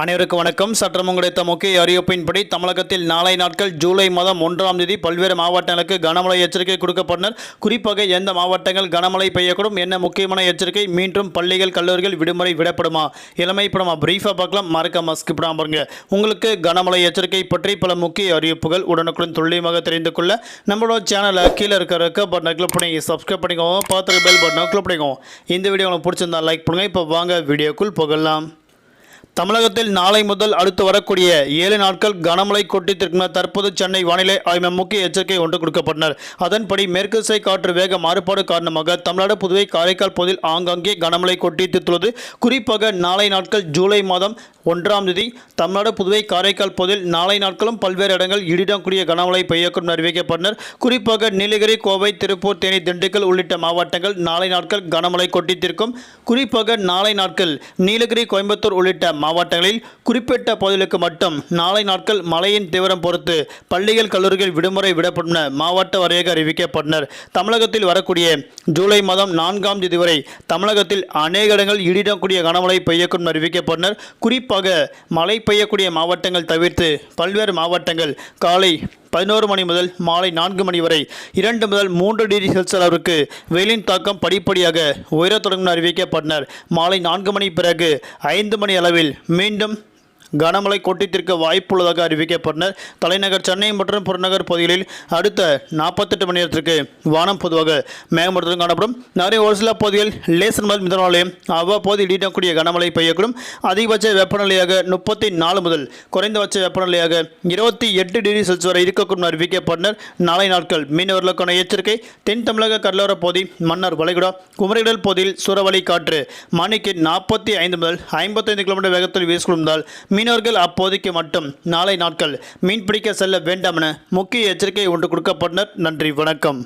அனைவருக்கும் வணக்கம். சற்றம் கிடைத்த முக்கிய அறிவிப்பின்படி தமிழகத்தில் நாளை நாட்கள் ஜூலை மாதம் ஒன்றாம் தேதி பல்வேறு மாவட்டங்களுக்கு கனமழை எச்சரிக்கை கொடுக்கப்பட்டனர். குறிப்பாக எந்த மாவட்டங்கள் கனமழை பெய்யக்கூடும் என்ன முக்கியமான எச்சரிக்கை மீண்டும் பள்ளிகள் கல்லூரிகள் விடுமுறை விடப்படுமா? இளமை இப்போ நம்ம பிரீஃபாக பார்க்கலாம். மறக்காம ஸ்கிப் பாருங்க. உங்களுக்கு கனமழை எச்சரிக்கை பற்றி பல முக்கிய அறிவிப்புகள் உடனுக்குடன் துல்லியமாக தெரிந்து கொள்ள நம்மளோட சேனலை கீழே இருக்க இருக்க பட்டனை கிளிக் பண்ணி சப்ஸ்கிரைப் பண்ணிக்கோங்க. பார்த்துருக்க பெல் பட்டனை கிளிக் பண்ணிக்கோங்க. இந்த வீடியோ உங்களுக்கு பிடிச்சிருந்தா லைக் பண்ணுங்க. இப்போ வாங்க வீடியோக்குள் புகழலாம் தமிழகத்தில் நாளை முதல் அடுத்து வரக்கூடிய ஏழு நாட்கள் கனமழை கொட்டித்திருக்கும் தற்போது சென்னை வானிலை ஆய்வு முக்கிய எச்சரிக்கை ஒன்று கொடுக்கப்பட்டனர். அதன்படி மேற்கு திசை காற்று வேக மாறுபாடு காரணமாக தமிழ்நாடு புதுவை காரைக்கால் பகுதியில் ஆங்காங்கே கனமழை கொட்டித்துள்ளது குறிப்பாக நாளை நாட்கள் ஜூலை மாதம் ஒன்றாம் தேதி தமிழ்நாடு புதுவை காரைக்கால் பகுதியில் நாளை நாட்களும் பல்வேறு இடங்கள் இடிடம் கூடிய கனமழை பெய்யக்கும் அறிவிக்கப்பட்டனர். குறிப்பாக நீலகிரி கோவை திருப்பூர் தேனி திண்டுக்கல் உள்ளிட்ட மாவட்டங்கள் நாளை நாட்கள் கனமழை கொட்டித்திருக்கும். குறிப்பாக நாளை நாட்கள் நீலகிரி கோயம்புத்தூர் உள்ளிட்ட மாவட்டங்களில் குறிப்பிட்ட பகுதிகளுக்கு மட்டும் நாளை நாட்கள் மழையின் தீவிரம் பொறுத்து பள்ளிகள் கல்லூரிகள் விடுமுறை விடப்படும் என மாவட்ட வாரியாக அறிவிக்கப்பட்டனர். தமிழகத்தில் வரக்கூடிய ஜூலை மாதம் நான்காம் தேதி வரை தமிழகத்தில் அநேக இடங்கள் இடிடம் கூடிய கனமழை பெய்யக்கும் அறிவிக்கப்பட்டனர். குறிப்பாக மழை பெய்யக்கூடிய மாவட்டங்கள் தவிர்த்து பல்வேறு மாவட்டங்கள் காலை பதினோரு மணி முதல் மாலை நான்கு மணி வரை இரண்டு முதல் மூன்று டிகிரி செல்சியஸ் அளவிற்கு வெயிலின் தாக்கம் படிப்படியாக உயரத் தொடங்கும் அறிவிக்கப்பட்டனர். மாலை நான்கு மணி பிறகு ஐந்து மணி அளவில் மீண்டும் கனமழை கொட்டித்திருக்க வாய்ப்புள்ளதாக அறிவிக்கப்பட்டனர் தலைநகர் சென்னை மற்றும் புறநகர் பகுதிகளில் அடுத்த நாற்பத்தெட்டு மணி நேரத்திற்கு வானம் பொதுவாக மேகமூட்டத்துடன் காணப்படும். நிறைய ஒரு சில பகுதிகள் லேசன் முதல் மிதனாலயம் அவ்வப்போது இடிக்கக்கூடிய கனமழை பெய்யக்கூடும். அதிகபட்ச வெப்பநிலையாக முப்பத்தி நாலு முதல் குறைந்தபட்ச வெப்பநிலையாக இருபத்தி எட்டு டிகிரி செல்சியஸ் வரை இருக்கக்கூடும் அறிவிக்கப்பட்டனர். நாளை நாட்கள் மீனவர்களுக்கான எச்சரிக்கை. தென் தமிழக கடலோர பகுதி மன்னார் வளைகுடா குமரிடல் பகுதியில் சூறாவளி காற்று மணிக்கு நாற்பத்தி ஐந்து முதல் ஐம்பத்தைந்து கிலோமீட்டர் வேகத்தில் வீசிக்கொண்டால் மீனவர்கள் அப்போதைக்கு மட்டும் நாளை நாட்கள் மீன்பிடிக்க செல்ல வேண்டாம் என முக்கிய எச்சரிக்கை ஒன்று கொடுக்கப்பட்டனர். நன்றி வணக்கம்.